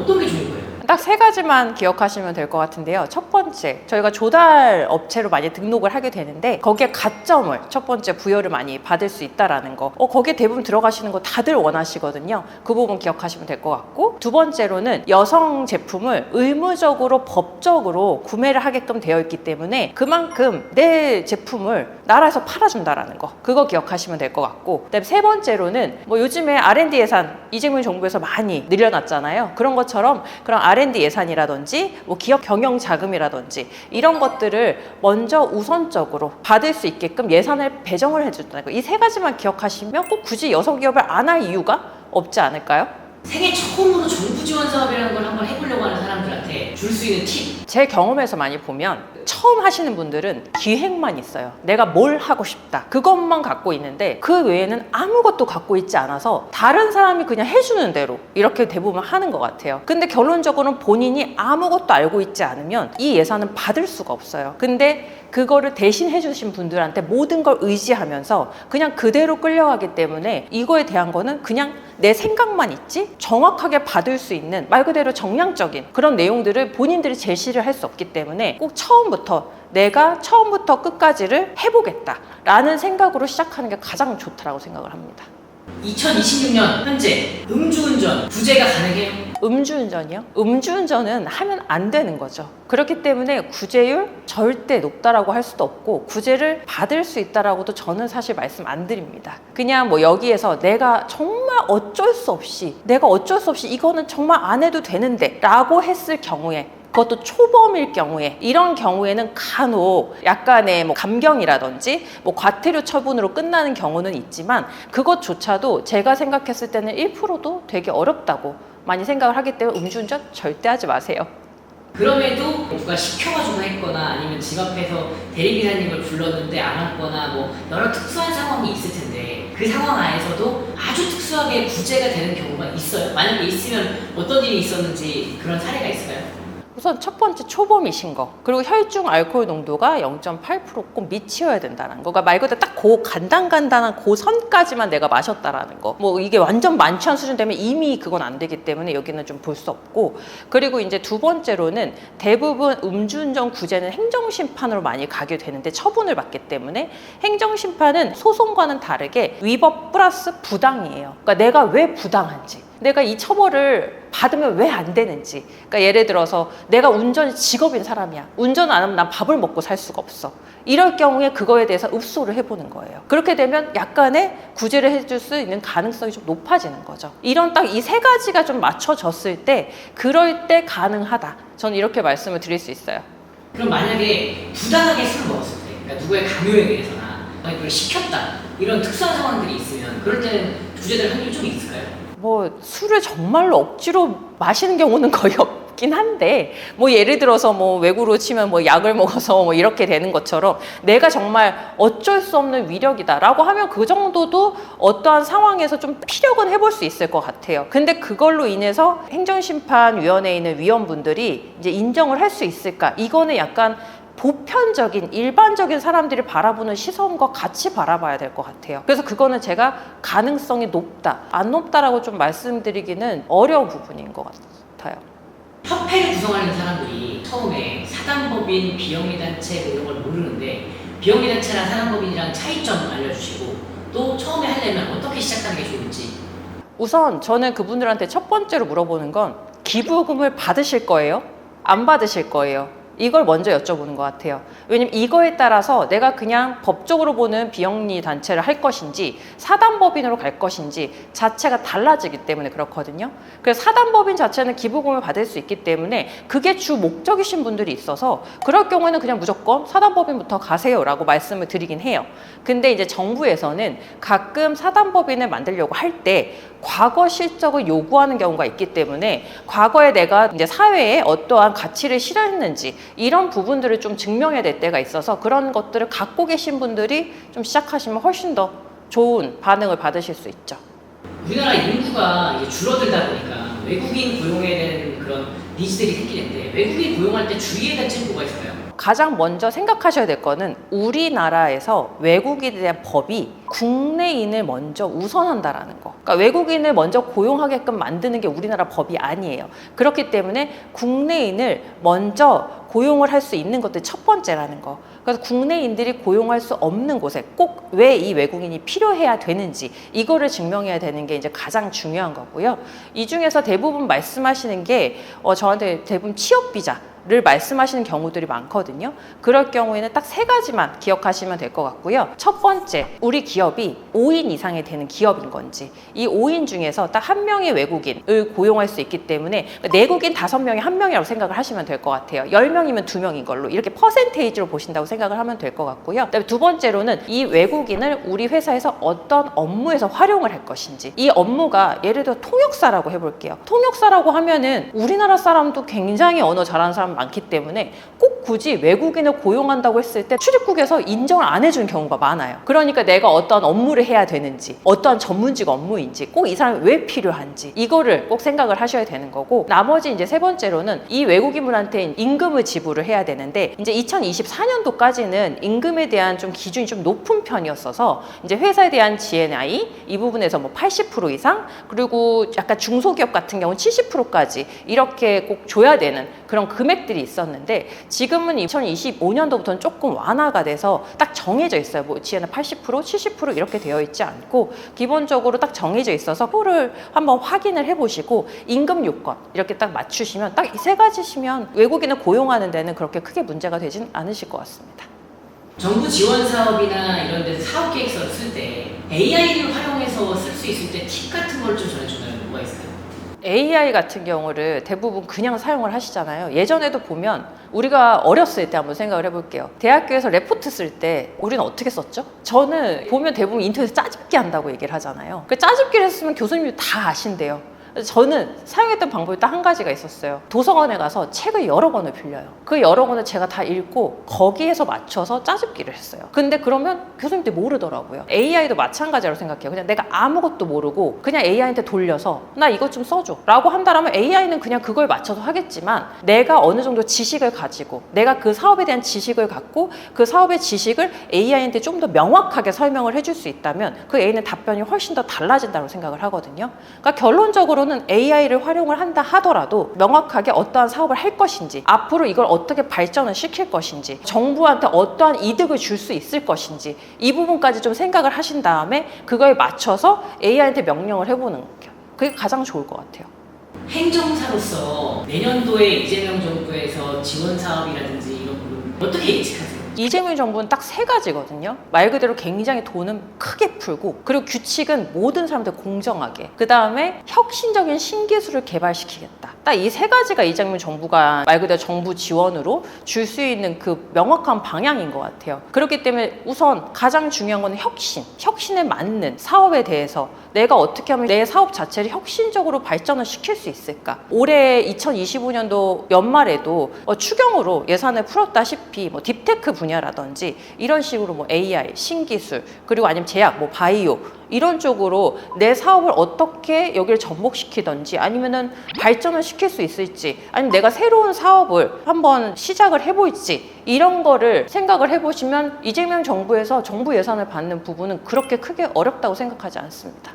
어떤 게 좋은 거예요? 딱 세 가지만 기억하시면 될 것 같은데요. 첫 번째, 저희가 조달 업체로 많이 등록을 하게 되는데 거기에 가점을 첫 번째 부여를 많이 받을 수 있다라는 거. 어, 거기에 대부분 들어가시는 거 다들 원하시거든요. 그 부분 기억하시면 될 것 같고 두 번째로는 여성 제품을 의무적으로 법적으로 구매를 하게끔 되어 있기 때문에 그만큼 내 제품을 나라에서 팔아준다라는 거. 그거 기억하시면 될 것 같고 그다음에 세 번째로는 뭐 요즘에 R&D 예산 이재명 정부에서 많이 늘려놨잖아요. 그런 것처럼 그런 R&D 예산이라든지 뭐 기업 경영 자금이라든지 이런 것들을 먼저 우선적으로 받을 수 있게끔 예산을 배정을 해준다는 거. 이 세 가지만 기억하시면 꼭 굳이 여성 기업을 안 할 이유가 없지 않을까요? 생애 처음으로 정부 지원 사업이라는 걸 한번 해보려고 하는 사람들한테 줄 수 있는 팁. 제 경험에서 많이 보면 처음 하시는 분들은 기획만 있어요. 내가 뭘 하고 싶다. 그것만 갖고 있는데 그 외에는 아무것도 갖고 있지 않아서 다른 사람이 그냥 해주는 대로 이렇게 대부분 하는 것 같아요. 근데 결론적으로는 본인이 아무것도 알고 있지 않으면 이 예산은 받을 수가 없어요. 근데 그거를 대신 해 주신 분들한테 모든 걸 의지하면서 그냥 그대로 끌려가기 때문에 이거에 대한 거는 그냥 내 생각만 있지 정확하게 받을 수 있는 말 그대로 정량적인 그런 내용들을 본인들이 제시를 할 수 없기 때문에 꼭 처음부터 내가 처음부터 끝까지를 해보겠다라는 생각으로 시작하는 게 가장 좋다라고 생각을 합니다. 2026년 현재 음주운전 구제가 가능해요? 음주운전이요? 음주운전은 하면 안 되는 거죠. 그렇기 때문에 구제율 절대 높다라고 할 수도 없고 구제를 받을 수 있다라고도 저는 사실 말씀 안 드립니다. 그냥 뭐 여기에서 내가 정말 어쩔 수 없이 내가 어쩔 수 없이 이거는 정말 안 해도 되는데라고 했을 경우에 그것도 초범일 경우에 이런 경우에는 간혹 약간의 뭐 감경이라든지 뭐 과태료 처분으로 끝나는 경우는 있지만 그것조차도 제가 생각했을 때는 1%도 되게 어렵다고 많이 생각을 하기 때문에 음주운전 절대 하지 마세요. 그럼에도 누가 시켜가지고 했거나 아니면 집 앞에서 대리기사님을 불렀는데 안 왔거나 뭐 여러 특수한 상황이 있을 텐데 그 상황 안에서도 아주 특수하게 구제가 되는 경우가 있어요. 만약에 있으면 어떤 일이 있었는지 그런 사례가 있을까요? 우선 첫 번째 초범이신 거 그리고 혈중 알코올 농도가 0.8%꼭 미치어야 된다는 거. 그러니까 말 그대로 딱 고 간단간단한 그 선까지만 내가 마셨다라는 거 뭐 이게 완전 만취한 수준 되면 이미 그건 안 되기 때문에 여기는 좀 볼 수 없고. 그리고 이제 두 번째로는 대부분 음주운전 구제는 행정심판으로 많이 가게 되는데 처분을 받기 때문에 행정심판은 소송과는 다르게 위법 플러스 부당이에요. 그러니까 내가 왜 부당한지 내가 이 처벌을 받으면 왜 안 되는지. 그러니까 예를 들어서 내가 운전이 직업인 사람이야. 운전 안 하면 난 밥을 먹고 살 수가 없어. 이럴 경우에 그거에 대해서 읍소를 해보는 거예요. 그렇게 되면 약간의 구제를 해줄 수 있는 가능성이 좀 높아지는 거죠. 이런 딱 이 세 가지가 좀 맞춰졌을 때 그럴 때 가능하다. 저는 이렇게 말씀을 드릴 수 있어요. 그럼 만약에 부당하게 술을 먹었을 때, 그러니까 누구의 강요에 의해서나 아니 그걸 시켰다 이런 특수한 상황들이 있으면 그럴 때는 구제될 확률이 좀 있을까요? 뭐 술을 정말로 억지로 마시는 경우는 거의 없긴 한데 뭐 예를 들어서 뭐 외구로 치면 뭐 약을 먹어서 뭐 이렇게 되는 것처럼 내가 정말 어쩔 수 없는 위력이다라고 하면 그 정도도 어떠한 상황에서 좀 피력은 해볼 수 있을 것 같아요. 근데 그걸로 인해서 행정심판위원회에 있는 위원분들이 이제 인정을 할 수 있을까? 이거는 약간 보편적인 일반적인 사람들이 바라보는 시선과 같이 바라봐야 될 것 같아요. 그래서 그거는 제가 가능성이 높다, 안 높다라고 좀 말씀드리기는 어려운 부분인 것 같아요. 협회를 구성하는 사람들이 처음에 사단법인 비영리단체 뭐 이런 걸 모르는데 비영리단체랑 사단법인이랑 차이점 알려주시고 또 처음에 하려면 어떻게 시작하는 게 좋을지 우선 저는 그분들한테 첫 번째로 물어보는 건 기부금을 받으실 거예요? 안 받으실 거예요? 이걸 먼저 여쭤보는 것 같아요. 왜냐면 이거에 따라서 내가 그냥 법적으로 보는 비영리 단체를 할 것인지 사단법인으로 갈 것인지 자체가 달라지기 때문에 그렇거든요. 그래서 사단법인 자체는 기부금을 받을 수 있기 때문에 그게 주 목적이신 분들이 있어서 그럴 경우에는 그냥 무조건 사단법인부터 가세요라고 말씀을 드리긴 해요. 근데 이제 정부에서는 가끔 사단법인을 만들려고 할 때 과거 실적을 요구하는 경우가 있기 때문에 과거에 내가 이제 사회에 어떠한 가치를 실현했는지 이런 부분들을 좀 증명해야 될 때가 있어서 그런 것들을 갖고 계신 분들이 좀 시작하시면 훨씬 더 좋은 반응을 받으실 수 있죠. 우리나라 인구가 줄어들다 보니까 외국인 고용에 대한 그런 니즈들이 생기는데 외국인 고용할 때 주의해야 될 점이 뭐가 있을까요? 가장 먼저 생각하셔야 될 거는 우리나라에서 외국인에 대한 법이 국내인을 먼저 우선한다라는 거. 그러니까 외국인을 먼저 고용하게끔 만드는 게 우리나라 법이 아니에요. 그렇기 때문에 국내인을 먼저 고용을 할 수 있는 것들이 첫 번째라는 거. 그래서 국내인들이 고용할 수 없는 곳에 꼭 왜 이 외국인이 필요해야 되는지 이거를 증명해야 되는 게 이제 가장 중요한 거고요. 이 중에서 대부분 말씀하시는 게 어, 저한테 대부분 취업 비자. 를 말씀하시는 경우들이 많거든요. 그럴 경우에는 딱 세 가지만 기억하시면 될 것 같고요. 첫 번째, 우리 기업이 5인 이상이 되는 기업인 건지, 이 5인 중에서 딱 한 명의 외국인을 고용할 수 있기 때문에 내국인 다섯 명이 한 명이라고 생각을 하시면 될 것 같아요. 10명이면 두 명인 걸로 이렇게 퍼센테이지로 보신다고 생각 을 하면 될 것 같고요. 그다음에 두 번째로는 이 외국인을 우리 회사에서 어떤 업무에서 활용을 할 것인지, 이 업무가 예를 들어 통역사라고 해볼게요. 통역사라고 하면은 우리나라 사람도 굉장히 언어 잘하는 사람 많기 때문에 꼭 굳이 외국인을 고용한다고 했을 때 출입국에서 인정을 안 해주는 경우가 많아요. 그러니까 내가 어떤 업무를 해야 되는지, 어떠한 전문직 업무인지, 꼭 이 사람이 왜 필요한지 이거를 꼭 생각을 하셔야 되는 거고 나머지 이제 세 번째로는 이 외국인분한테 임금을 지불을 해야 되는데 이제 2024년도까지는 임금에 대한 좀 기준이 좀 높은 편이었어서 이제 회사에 대한 GNI 이 부분에서 뭐 80% 이상 그리고 약간 중소기업 같은 경우는 70%까지 이렇게 꼭 줘야 되는 그런 금액들이 있었는데 지금은 2025년도부터는 조금 완화가 돼서 딱 정해져 있어요. 뭐 GNI 80% 70% 이렇게 되어 있지 않고 기본적으로 딱 정해져 있어서 표를 한번 확인을 해보시고 임금 요건 이렇게 딱 맞추시면 딱 이 세 가지시면 외국인을 고용하는 데는 그렇게 크게 문제가 되진 않으실 것 같습니다. 정부 지원 사업이나 이런 데서 사업 계획서를 쓸 때 AI를 활용해서 쓸 수 있을 때 팁 같은 걸좀 있을까요? AI 같은 경우를 대부분 그냥 사용을 하시잖아요. 예전에도 보면 우리가 어렸을 때 한번 생각을 해볼게요. 대학교에서 레포트 쓸 때 우리는 어떻게 썼죠? 저는 보면 대부분 인터넷 짜집기 한다고 얘기를 하잖아요. 그 짜집기를 했으면 교수님이 다 아신대요. 저는 사용했던 방법이 딱 한 가지가 있었어요. 도서관에 가서 책을 여러 권을 빌려요. 그 여러 권을 제가 다 읽고 거기에서 맞춰서 짜집기를 했어요. 근데 그러면 교수님들이 모르더라고요. AI도 마찬가지라고 생각해요. 그냥 내가 아무것도 모르고 그냥 AI한테 돌려서 나 이것 좀 써줘 라고 한다면 AI는 그냥 그걸 맞춰서 하겠지만 내가 어느 정도 지식을 가지고 내가 그 사업에 대한 지식을 갖고 그 사업의 지식을 AI한테 좀 더 명확하게 설명을 해줄 수 있다면 그 A는 답변이 훨씬 더 달라진다고 생각을 하거든요. 그러니까 결론적으로 는 AI를 활용을 한다 하더라도 명확하게 어떠한 사업을 할 것인지 앞으로 이걸 어떻게 발전을 시킬 것인지 정부한테 어떠한 이득을 줄 수 있을 것인지 이 부분까지 좀 생각을 하신 다음에 그거에 맞춰서 AI한테 명령을 해보는 게 그게 가장 좋을 것 같아요. 행정사로서 내년도에 이재명 정부에서 지원 사업이라든지 이런 부분 어떻게 예측하세요? 이재명 정부는 딱 세 가지거든요. 말 그대로 굉장히 돈은 크게 풀고 그리고 규칙은 모든 사람들 공정하게 그 다음에 혁신적인 신기술을 개발시키겠다. 딱 이 세 가지가 이재명 정부가 말 그대로 정부 지원으로 줄 수 있는 그 명확한 방향인 것 같아요. 그렇기 때문에 우선 가장 중요한 건 혁신, 혁신에 맞는 사업에 대해서 내가 어떻게 하면 내 사업 자체를 혁신적으로 발전을 시킬 수 있을까? 올해 2025년도 연말에도 어, 추경으로 예산을 풀었다시피 뭐 딥테크 분야라든지 이런 식으로 뭐 AI, 신기술 그리고 아니면 제약, 뭐 바이오 이런 쪽으로 내 사업을 어떻게 여기를 접목시키든지 아니면은 발전을 시킬 수 있을지 아니면 내가 새로운 사업을 한번 시작을 해볼지 이런 거를 생각을 해보시면 이재명 정부에서 정부 예산을 받는 부분은 그렇게 크게 어렵다고 생각하지 않습니다.